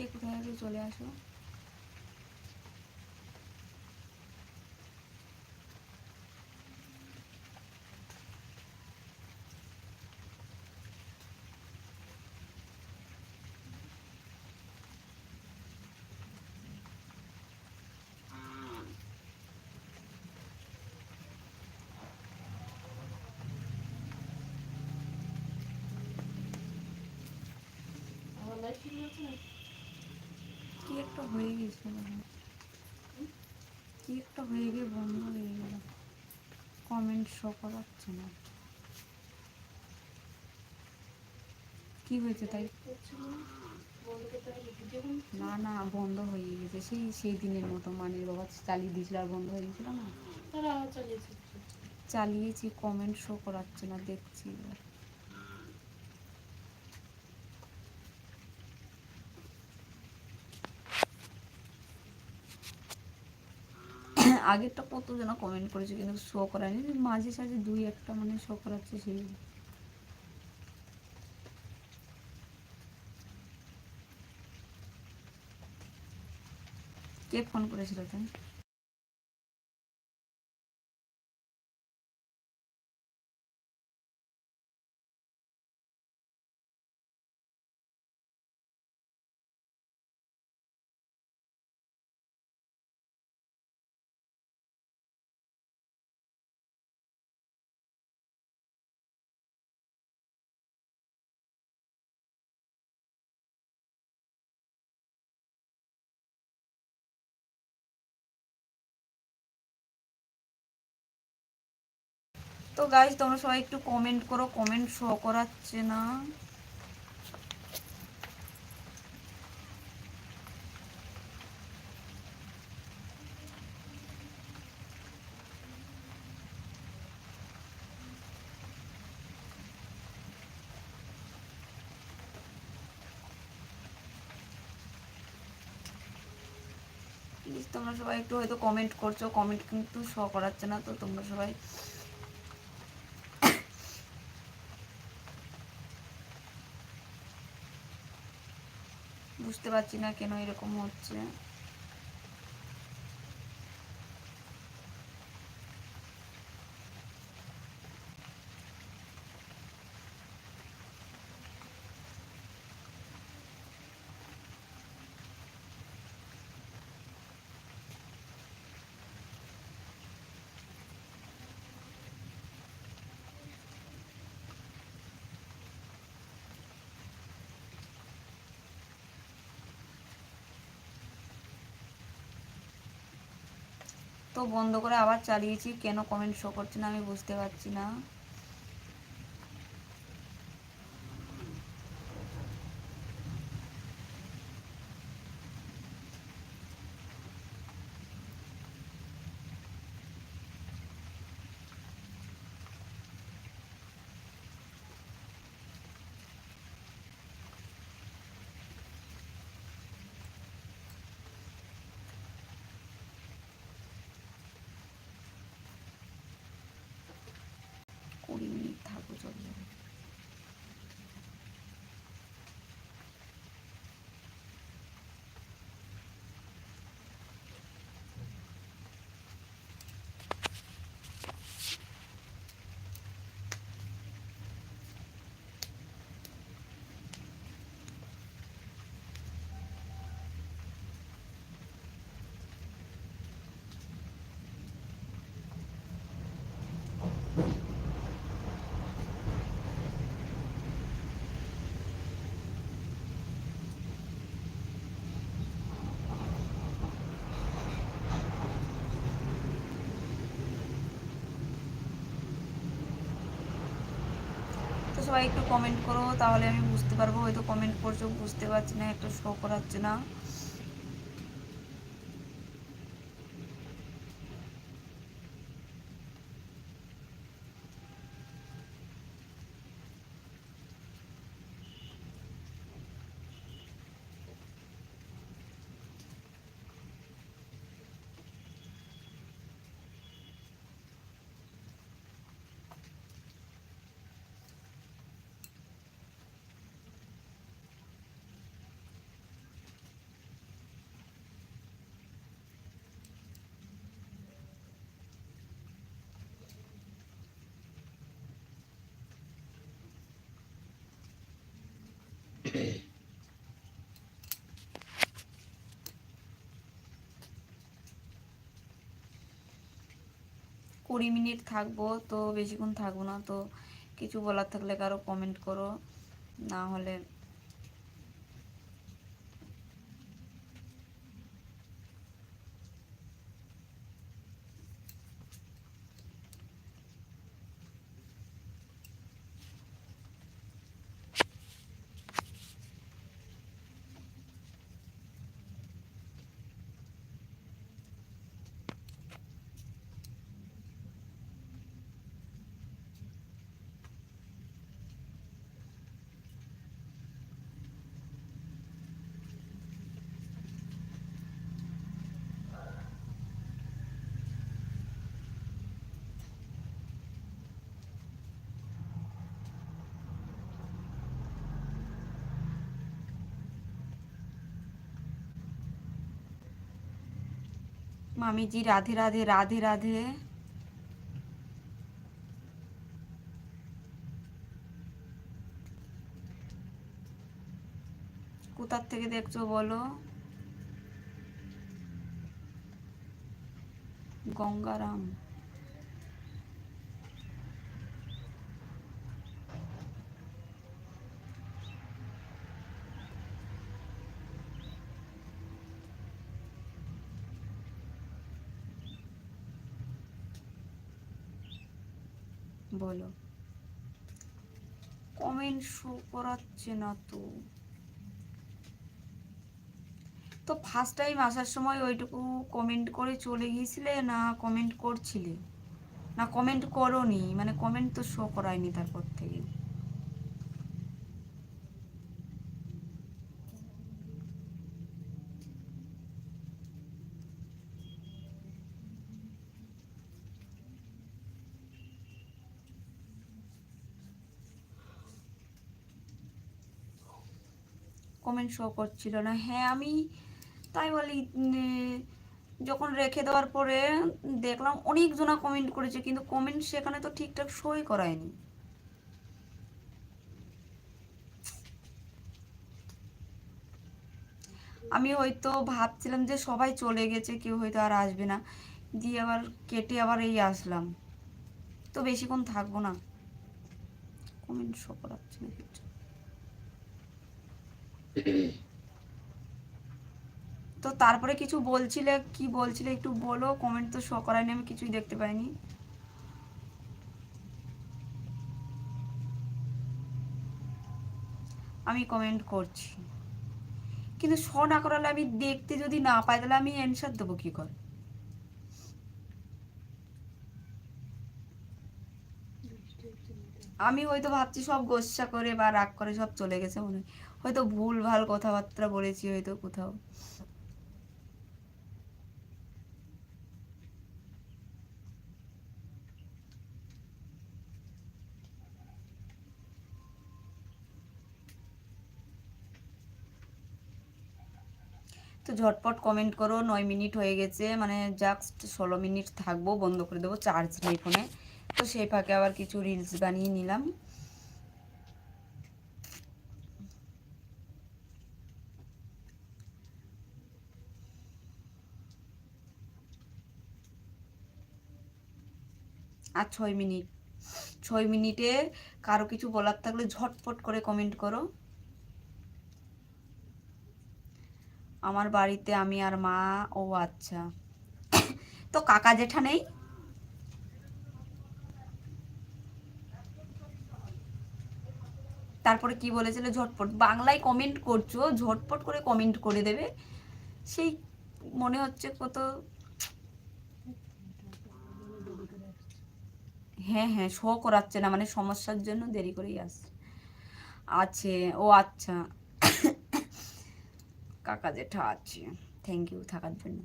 কে কোথায় আছো চলে আসো আমার লাইফ ঠিক আছে না কি একটা হয়ে গেছিল কি একটা হয়ে গিয়ে বন্ধ হয়ে গেল। কমেন্ট শো করাচ্ছে না। কি হয়েছে তাই? না না বন্ধ হয়ে গেছে। সেই সেই দিনের মতো মানে বাবা চালিয়ে দিয়েছিল আর বন্ধ হয়ে গেছিল না? চালিয়েছে। চালিয়েছি কমেন্ট শো করাচ্ছে না দেখছি আগেরটা কত যেন কমেন্ট করেছে, কিন্তু শো করায়নি। মাঝে সাঝে দুই একটা মানে শো করাচ্ছে সেই। কে ফোন করেছিল তাই তো গাইজ তোমরা সবাই একটু কমেন্ট করো কমেন্ট শো করাচ্ছে না। তোমরা সবাই একটু হয়তো কমেন্ট করছ কমেন্ট কিন্তু শো করাচ্ছে না, তো তোমরা সবাই বুঝতে পারছি না কেন এরকম হচ্ছে। বন্ধ করে আবার চালিয়েছি কেন কমেন্ট শো করছে না আমি বুঝতে পারছি না কুড়ি মিনিট সবাই একটু কমেন্ট করো, তাহলে আমি বুঝতে পারব, হয়তো কমেন্ট করছ, বুঝতে পারছি না, একটু শো করাচ্ছে না। কুড়ি মিনিট থাকব, তো বেশিক্ষণ থাকব না, তো কিছু বলার থাকলে কারও কমেন্ট করো, না হলে মামিজি রাধে রাধে রাধে রাধে। কোথার থেকে দেখছ বলো? গঙ্গারাম বলো না তো। তো ফার্স্ট টাইম আসার সময় ওইটুকু কমেন্ট করে চলে গিয়েছিলে না কমেন্ট করছিলে? না কমেন্ট করোনি? মানে কমেন্ট তো শো করায়নি তারপর থেকে। কমেন্ট শো করছিল না। হ্যাঁ আমি তাই বলি যখন রেখে দেওয়ার পরে দেখলাম অনেকজনা কমেন্ট করেছে, কিন্তু কমেন্ট সেখানে তো ঠিকঠাক শোই করায়নি। আমি হয়তো ভাবছিলাম যে সবাই চলে গেছে, কেউ হয়তো আর আসবে না। দিয়ে আবার কেটে আবার এই আসলাম। তো বেশিক্ষণ থাকব না। কমেন্ট শো করাচ্ছে না তো তারপরে কিছু বলছিলে, কি বলছিলে একটু বলো? কমেন্ট তো শো করায়নি, আমি কিছুই দেখতে পাইনি। আমি কমেন্ট করছি। কিন্তু শ না করালে আমি দেখতে যদি না পাই, তাহলে আমি অ্যান্সার দেবো কি করে? আমি হয়তো ভাবছি সব গোসা করে বা রাগ করে সব চলে গেছে মনে হয়। হয়তো ভুল, ভালো কথাবার্তা বলেছি হয়তো কোথাও। তো ঝটপট কমেন্ট করো, নয় মিনিট হয়ে গেছে মানে জাস্ট ষোলো মিনিট থাকব, বন্ধ করে দেবো চার্জ নেই ফোনে তো সেই ফাঁকে আবার কিছু রিলস বানিয়ে নিলাম। আর ছয় মিনিট। ছয় মিনিটে কারও কিছু বলার থাকলে ঝটপট করে কমেন্ট করো। আমার বাড়িতে আমি আর মা, ও আচ্ছা। তো কাকা জেঠা নেই? তারপরে কি বলেছিল? ঝটপট। বাংলায় কমেন্ট করছ, ঝটপট করে কমেন্ট করে দেবে। সেই মনে হচ্ছে কত হ্যাঁ হ্যাঁ শো করাচ্ছে না মানে সমস্যার জন্য দেরি করেই আসছে। আছে ও আচ্ছা। কাকা জেঠা আছে। থ্যাংক ইউ থাকার জন্য।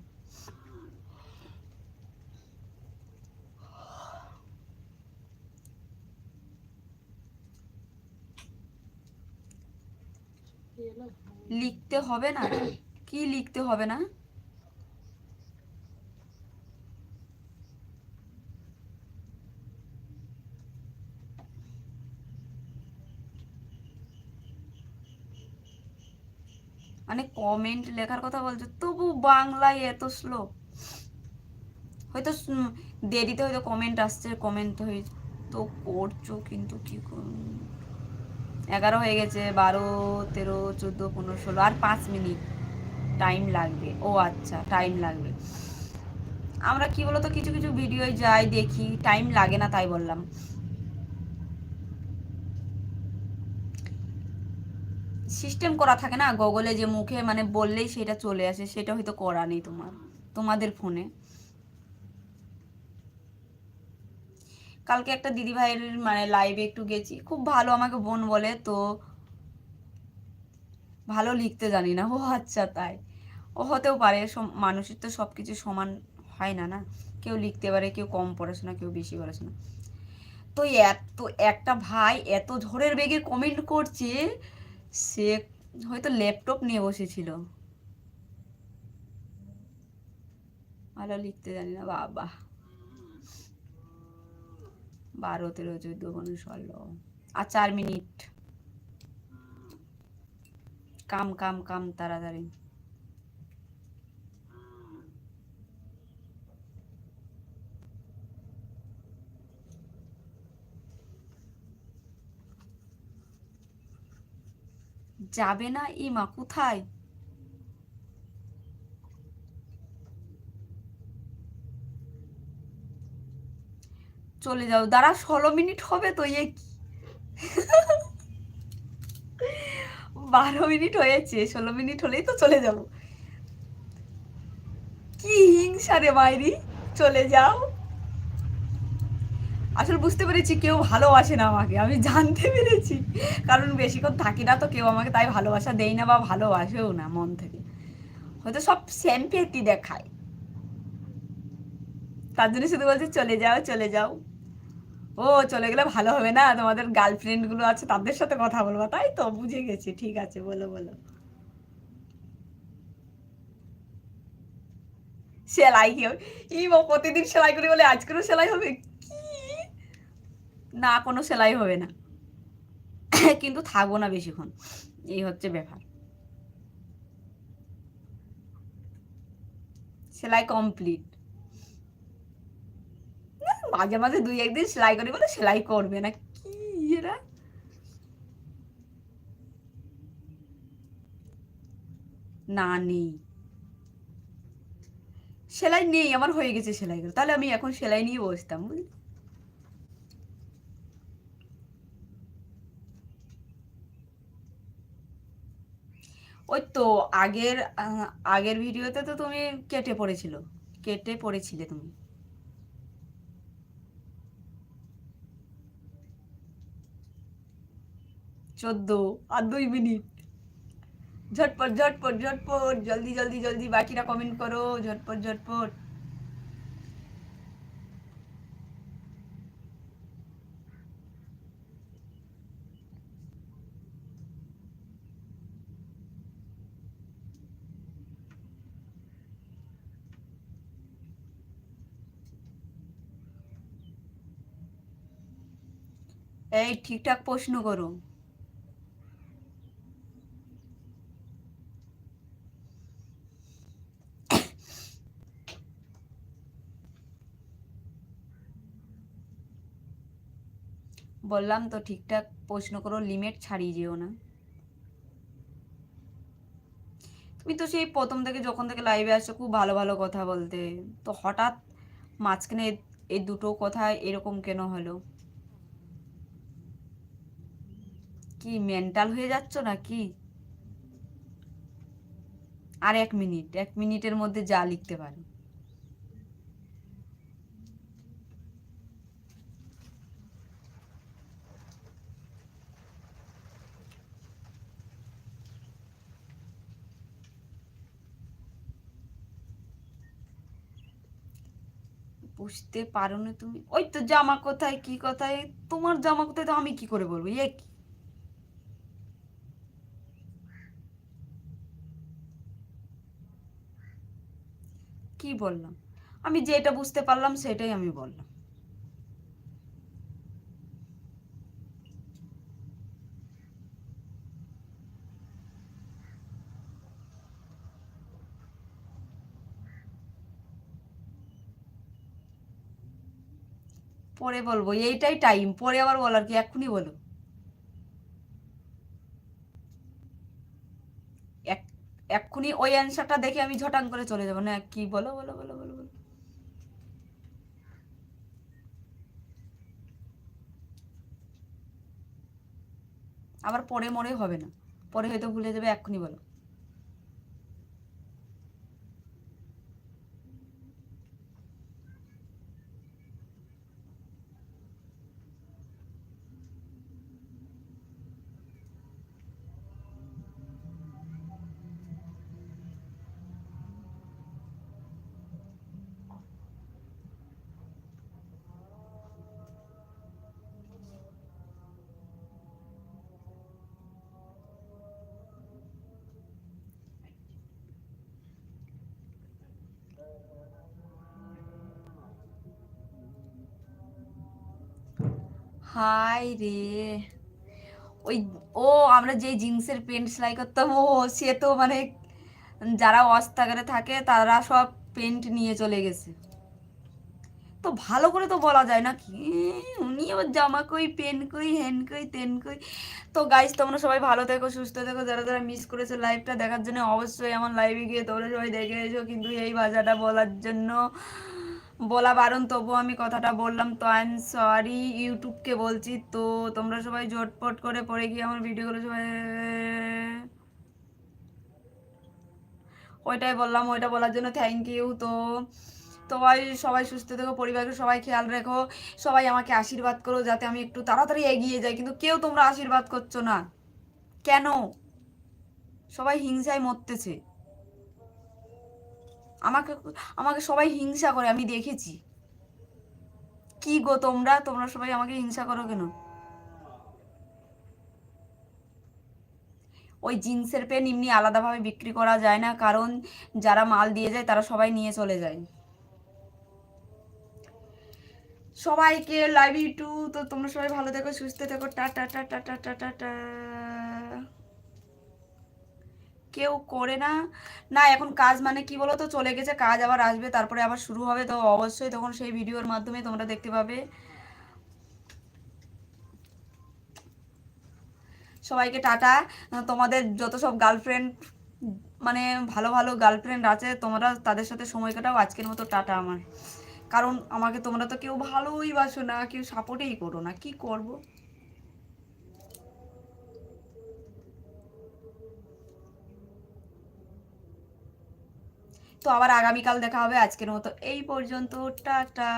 লিখতে হবে না? কি লিখতে হবে না? মানে কমেন্ট লেখার কথা বলছো, তবু বাংলায় এত স্লো হয়তো দেরিতে হয়তো কমেন্ট আসছে কমেন্ট হয়ে তো করছ কিন্তু কি এগারো হয়ে গেছে, বারো, তেরো, চোদ্দ, পনেরো, ষোলো, আর পাঁচ মিনিট। টাইম লাগবে। ও আচ্ছা টাইম লাগবে। আমরা কি বলতো, কিছু কিছু ভিডিও যাই দেখি টাইম লাগে না তাই বললাম। সিস্টেম করা থাকে না গুগলে যে মুখে মানে বললেই সেটা চলে আসে, সেটা হয়তো করা নেই তোমার, তোমাদের ফোনে কালকে একটা দিদি ভাইয়ের মানে লাইভে একটু গেছি, খুব ভালো আমাকে বোন বলে, তো ভালো লিখতে জানি না, ও আচ্ছা তাই। ও হতেও পারে মানুষের তো সব কিছু সমান হয় না না? কেউ লিখতে পারে, কেউ কম পড়াশোনা, কেউ বেশি পড়াশোনা। তো এত, একটা ভাই এত ঝড়ের বেগে কমেন্ট করছে সে হয়তো ল্যাপটপ নিয়ে বসেছিল। ভালো লিখতে জানি না, বাবা। বারো, তেরো, চোদ্দ, পনেরো, ষোলো, আর চার মিনিট। কাম কাম কাম, তাড়াতাড়ি। যাবে না? ইমা কোথায়? চলে যাও। দাঁড়া, ষোলো মিনিট হবে তো, এ কি? বারো মিনিট হয়েছে, ষোলো মিনিট হলেই তো চলে যাব। কি হিংসা রে মাইরি চলে যাও। আসলে বুঝতে পেরেছি কেউ ভালোবাসে না আমাকে, আমি জানতে পেরেছি। কারণ বেশিক্ষণ থাকি না তো কেউ আমাকে তাই ভালোবাসা দেয় না বা ভালোবাসেও না মন থেকে। হয়তো সব স্যাম্পেতি দেখায়। তার জন্য শুধু বলছে, চলে যাও চলে যাও। ও, চলে গেলে ভালো হবে না? তোমাদের গার্লফ্রেন্ডগুলো আছে, তাদের সাথে কথা বলব? তাই তো, বুঝে গেছি। ঠিক আছে, বলো বলো। সেলাই কি? এই প্রতিদিন সেলাই করি বলে আজকেরও সেলাই হবে? না, কোনো সেলাই হবে না। কিন্তু থাকব না বেশিক্ষণ। এই হচ্ছে ব্যাপার। সেলাই কমপ্লিট মাঝে মাঝে দুই একদিন সেলাই করি বলে সেলাই করবে না, কি এরা? না, নেই। সেলাই নেই, আমার হয়ে গেছে সেলাই করে তাহলে আমি এখন সেলাই নিয়ে বসতাম, বুঝলি? ওই তো আগের আগের ভিডিওতে তো তুমি কেটে পড়েছিল। কেটে পড়েছিলে তুমি। চোদ্দ আর দুই মিনিট। ঝটপট ঝটপট ঝটপট, জলদি জলদি জলদি বাকিরা কমেন্ট করো। ঝটপট ঝটপট। এই ঠিকঠাক প্রশ্ন করো। বললাম তো ঠিকঠাক প্রশ্ন করো লিমিট ছাড়িয়ে যেও না। তুমি তো সেই প্রথম থেকে যখন থেকে লাইভে আসছো, খুব ভালো ভালো কথা বলতে। তো হঠাৎ মাঝখানে এই দুটো কথা এরকম কেন হলো? কি মেন্টাল হয়ে যাচ্ছ নাকি? আর এক মিনিট এক মিনিটের মধ্যে যা লিখতে পারো। বুঝতে পারো না তুমি। ওই তো জামা কোথায়, কি কোথায়? তোমার জামা কোথায় তো আমি কি করে বলব? এ কি? বললাম। আমি যেটা বুঝতে পারলাম সেটাই আমি বললাম। পরে বলব, এইটাই টাইম পরে আবার বলার কি? এখনই বলো এক্ষুনি ওই অ্যান্সারটা দেখে আমি ঝটাং করে চলে যাব। না, কি বলো বলো বলো বলো বলো। আবার পরে মরে হবে না। পরে হয়তো ভুলে যাবে, এক্ষুনি বলো। হাই রে। ওই, ও, আমরা যে জিন্সের প্যান্ট সেলাই করতাম, ও, সে তো মানে যারা অস্তাগারে থাকে, তারা সব প্যান্ট নিয়ে চলে গেছে। তো ভালো করে তো বলা যায় না কি উনি আবার জামা কই পেন কই হেন কই, তেন কই? তো গাইজ তোমরা সবাই ভালো থেকো, সুস্থ থেকো। যারা যারা মিস করেছ লাইভটা দেখার জন্য অবশ্যই আমার লাইভে গিয়ে তোমরা সবাই দেখে এসো। কিন্তু এই ভাষাটা বলার জন্য বলা বারণ, তবুও আমি কথাটা বললাম। তো আই এম সরি ইউটিউবকে বলছি। তো তোমরা সবাই জটপট করে পড়ে গিয়ে আমার ভিডিওগুলো সবাই ওইটাই বললাম, ওইটা বলার জন্য থ্যাংক ইউ তো, সবাই সবাই সুস্থ থেকো, পরিবারকে সবাই খেয়াল রেখো। সবাই আমাকে আশীর্বাদ করো যাতে আমি একটু তাড়াতাড়ি এগিয়ে যাই। কিন্তু কেউ তোমরা আশীর্বাদ করছ না। কেন? সবাই হিংসায় মরতেছে। আমাকে আমাকে সবাই হিংসা করে, আমি দেখেছি। কি গো তোমরা? তোমরা সবাই আমাকে হিংসা করো কেন? ওই জিন্সের প্যান্ট এমনি আলাদাভাবে বিক্রি করা যায় না, কারণ যারা মাল দিয়ে যায় তারা সবাই নিয়ে চলে যায়। সবাইকে লাভ ইউ টু তো তোমরা সবাই ভালো থেকো, সুস্থ থেকো, টা টা টা টা টা টা টাটা কেউ করে না। না, এখন কাজ মানে কি বলো তো চলে গেছে, কাজ আবার আসবে, তারপরে আবার শুরু হবে। তো অবশ্যই তখন সেই ভিডিওর মাধ্যমে তোমরা দেখতে পাবে। সবাইকে টাটা। তোমাদের যত সব গার্লফ্রেন্ড মানে ভালো ভালো গার্লফ্রেন্ড আছে, তোমরা তাদের সাথে সময় কাটাও। আজকের মতো টাটা আমার। কারণ আমাকে তোমরা তো কেউ ভালোই বাসো না, কেউ সাপোর্টেই করো না। কি করব? তো আবার আগামীকাল দেখা হবে আজকের মতো। এই পর্যন্ত টাটা।